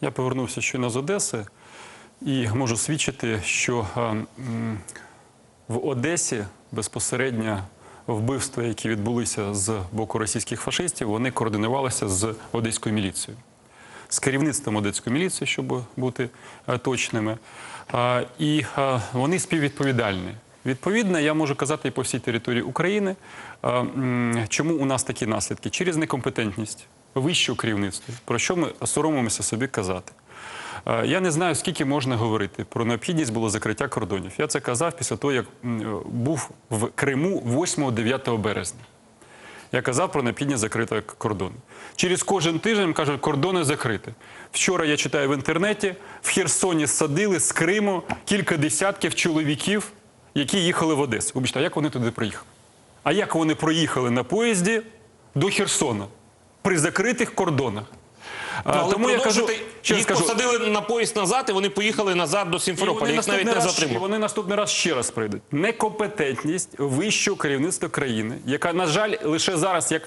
Я повернувся щойно з Одеси і можу свідчити, що е, в Одесі безпосередньо вбивства, які відбулися з боку російських фашистів, вони координувалися з одеською міліцією. З керівництвом одеської міліції, щоб бути е, точними. І е, вони співвідповідальні. Відповідно, я можу казати і по всій території України, чому у нас такі наслідки? Через некомпетентність вищого керівництва, про що ми соромимося собі казати. Е, Я не знаю, скільки можна говорити про необхідність було закриття кордонів. Я це казав після того, як е, був в Криму 8-9 березня. Я казав про необхідність закрити кордони. Через кожен тиждень кажуть, кордони закриті. Вчора я читаю в інтернеті, в Херсоні садили з Криму кілька десятків чоловіків, які їхали в Одесу. Вибачте, а як вони туди приїхали? А як вони проїхали на поїзді до Херсона при закритих кордонах? Ну, але тому я кажу, раз їх кажу, посадили на поїзд назад, і вони поїхали назад до Сімферополя. Їх навіть не раз, затримали. вони наступний раз ще раз прийдуть. Некомпетентність вищого керівництва країни, яка, на жаль, лише зараз, як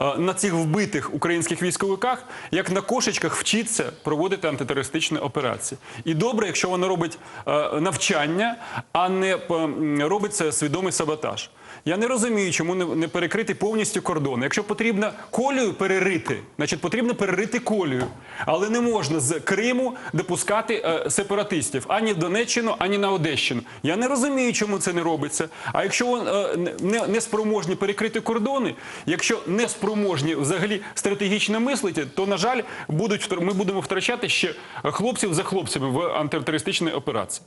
е, на цих вбитих українських військовиках, як на кошечках вчиться проводити антитерористичні операції. І добре, якщо вона робить е, навчання, а не е, робить свідомий саботаж. Я не розумію, чому не, перекрити повністю кордони. Якщо потрібно колію перерити, значить потрібно перерити колію. Але не можна з Криму допускати е, сепаратистів ані в Донеччину, ані на Одещину. Я не розумію, чому це не робиться. А якщо е, не, не спроможні перекрити кордони, якщо не спроможні взагалі стратегічно мислити, то на жаль, будуть ми будемо втрачати ще хлопців за хлопцями в антитерористичній операції.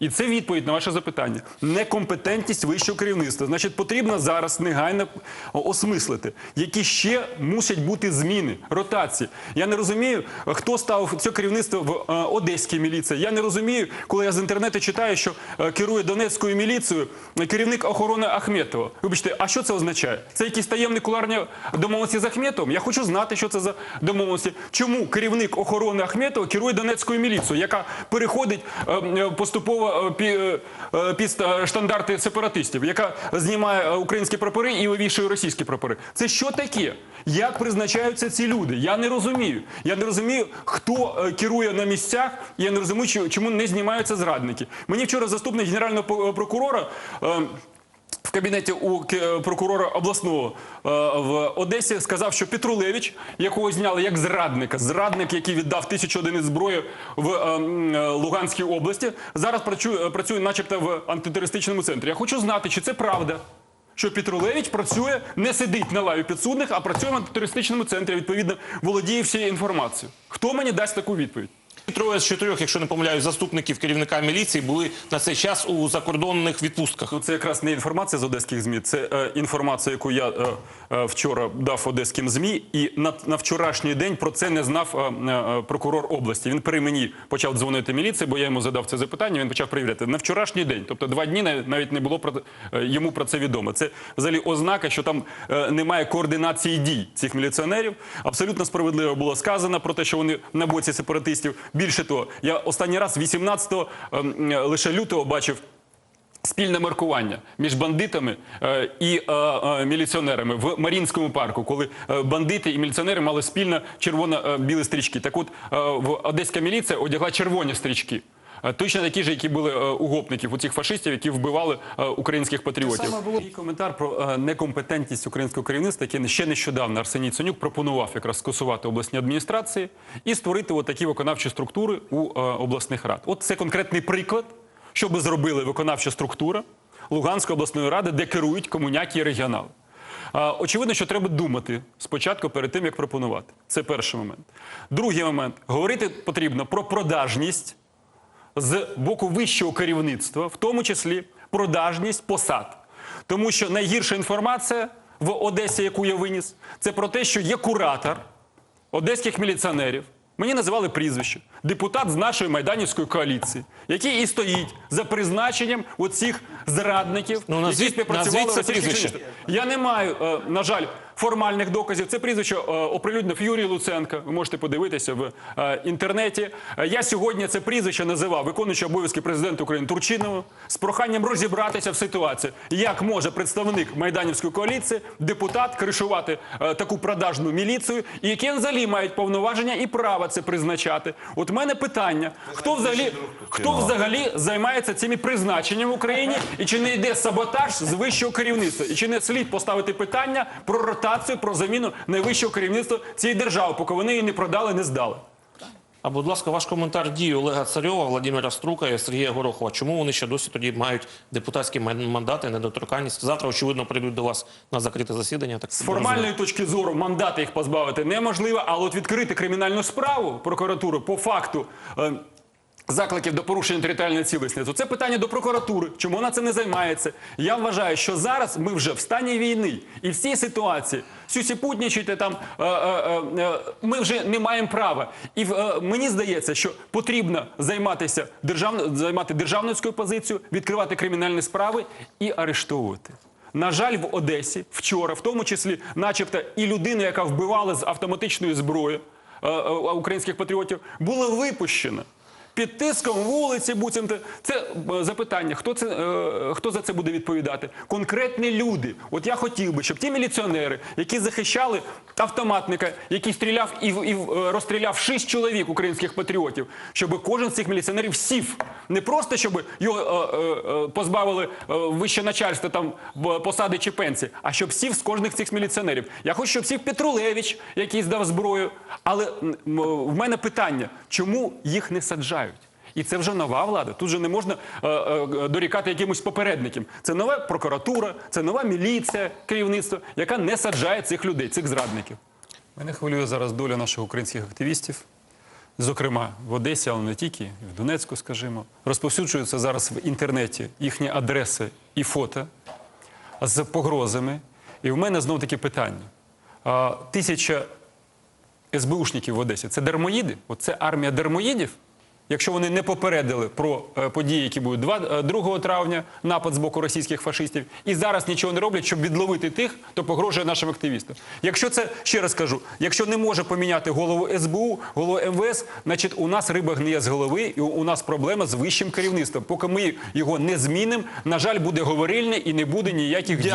І це відповідь на ваше запитання. Некомпетентність вищого керівництва. Значить, потрібно зараз негайно осмислити, які ще мусять бути зміни, ротації. Я не розумію, хто став це керівництво в е, одеській міліції. Я не розумію, коли я з інтернету читаю, що е, керує Донецькою міліцією керівник охорони Ахметова. Вибачте, а що це означає? Це якісь таємні куларні домовленості з Ахметовим? Я хочу знати, що це за домовленості. Чому керівник охорони Ахметова керує Донецькою міліцією, яка переходить е, поступово е, пі- е, е, під штандарти сепаратистів, яка знімає е, українські прапори і вивішує російські прапори? Це що таке? Як призначаються ці люди? Я не розумію. Я не розумію, хто е, керує на місцях. Я не розумію, чому не знімаються зрадники. Мені вчора заступник генерального прокурора. Е, кабінеті у ке- прокурора обласного е, в Одесі сказав, що Петрулевич, якого зняли як зрадника, зрадник, який віддав тисячу одиниць зброї в е, е, Луганській області, зараз працює, начебто, в антитерористичному центрі. Я хочу знати, чи це правда. Що Петрулевич працює, не сидить на лаві підсудних, а працює в антитерористичному центрі, відповідно, володіє всією інформацією. Хто мені дасть таку відповідь? Троє з чотирьох, якщо не помиляюсь, заступників керівника міліції були на цей час у закордонних відпустках. Це якраз не інформація з одеських змі, це е, інформація, яку я е, е, вчора дав одеським змі, і на, на вчорашній день про це не знав е, е, прокурор області. Він при мені почав дзвонити міліції, бо я йому задав це запитання. Він почав перевіряти на вчорашній день. Тобто два дні навіть не було про е, йому про це відомо. Це взагалі ознака, що там е, немає координації дій цих міліціонерів. Абсолютно справедливо було сказано про те, що вони на боці сепаратистів. Більше того, я останній раз 18 ем, е, лише лютого бачив. Спільне маркування між бандитами е, і е, міліціонерами в Марінському парку, коли бандити і міліціонери мали спільно червоно-білі стрічки. Так от в одеська міліція одягла червоні стрічки. Е, Точно такі ж, які були е, у гопників, у цих фашистів, які вбивали е, українських патріотів. Саме було і коментар про некомпетентність українського керівництва, який ще нещодавно Арсеній Цонюк пропонував якраз скасувати обласні адміністрації і створити такі виконавчі структури у обласних рад. От це конкретний приклад що би зробили виконавча структура Луганської обласної ради, де керують комуняки і регіонали. Очевидно, що треба думати спочатку перед тим, як пропонувати. Це перший момент. Другий момент. Говорити потрібно про продажність з боку вищого керівництва, в тому числі продажність посад. Тому що найгірша інформація в Одесі, яку я виніс, це про те, що є куратор одеських міліціонерів. Мені називали прізвище. Депутат з нашої майданівської коаліції, який і стоїть за призначенням оцих зрадників, Ну, назвіть- які співпрацювали назвіть це в російських прізвище. чиновниках. Я не маю, е, на жаль, формальних доказів. Це прізвище е, оприлюднив Юрій Луценко. Ви можете подивитися в е, інтернеті. Е, Я сьогодні це прізвище називав виконуючи обов'язки президента України Турчинову з проханням розібратися в ситуації, як може представник майданівської коаліції, депутат кришувати е, таку продажну міліцію, і які взагалі мають повноваження і право це призначати. От в мене питання: хто взагалі хто взагалі займається цими призначеннями в Україні, і чи не йде саботаж з вищого керівництва, і чи не слід поставити питання про ротацію, про заміну найвищого керівництва цієї держави, поки вони її не продали, не здали. А будь ласка, ваш коментар дії Олега Царьова, Владимира Струка і Сергія Горохова. Чому вони ще досі тоді мають депутатські мандати, недоторканність? Завтра, очевидно, прийдуть до вас на закрите засідання. Так З формальної точки зору мандати їх позбавити неможливо, але от відкрити кримінальну справу прокуратуру по факту. е, Закликів до порушення територіальної цілісності. Це питання до прокуратури. Чому вона це не займається? Я вважаю, що зараз ми вже в стані війни, і в цій ситуації сюсіпутнічити там е, е, е, ми вже не маємо права. І е, мені здається, що потрібно займатися державно займати державницькою позицією, відкривати кримінальні справи і арештовувати. На жаль, в Одесі вчора, в тому числі, начебто, і людина, яка вбивала з автоматичної зброї українських патріотів, була випущена. Під тиском вулиці, буцімто. Це е, запитання, хто, це, е, хто за це буде відповідати? Конкретні люди. От я хотів би, щоб ті міліціонери, які захищали автоматника, який стріляв і, і е, розстріляв шість чоловік українських патріотів, щоб кожен з цих міліціонерів сів. Не просто, щоб його позбавили вище начальства там посади чи пенсії, а щоб сів з кожних цих міліціонерів. Я хочу, щоб сів Петрулевич, який здав зброю. Але в мене питання, чому їх не саджають? І це вже нова влада. Тут же не можна е, е, дорікати якимось попередникам. Це нова прокуратура, це нова міліція, керівництво, яка не саджає цих людей, цих зрадників. Мене хвилює зараз доля наших українських активістів, зокрема в Одесі, але не тільки, в Донецьку, скажімо. Розповсюджуються зараз в інтернеті їхні адреси і фото з погрозами. І в мене знов таки питання. Тисяча СБУшників в Одесі це дармоїди? От це армія дармоїдів? Якщо вони не попередили про е, події, які будуть 2, е, 2 травня, напад з боку російських фашистів, і зараз нічого не роблять, щоб відловити тих, хто погрожує нашим активістам. Якщо це ще раз кажу, якщо не може поміняти голову СБУ, голову МВС, значить у нас риба гниє з голови, і у- нас проблема з вищим керівництвом. Поки ми його не змінимо, на жаль, буде говорильне і не буде ніяких дій.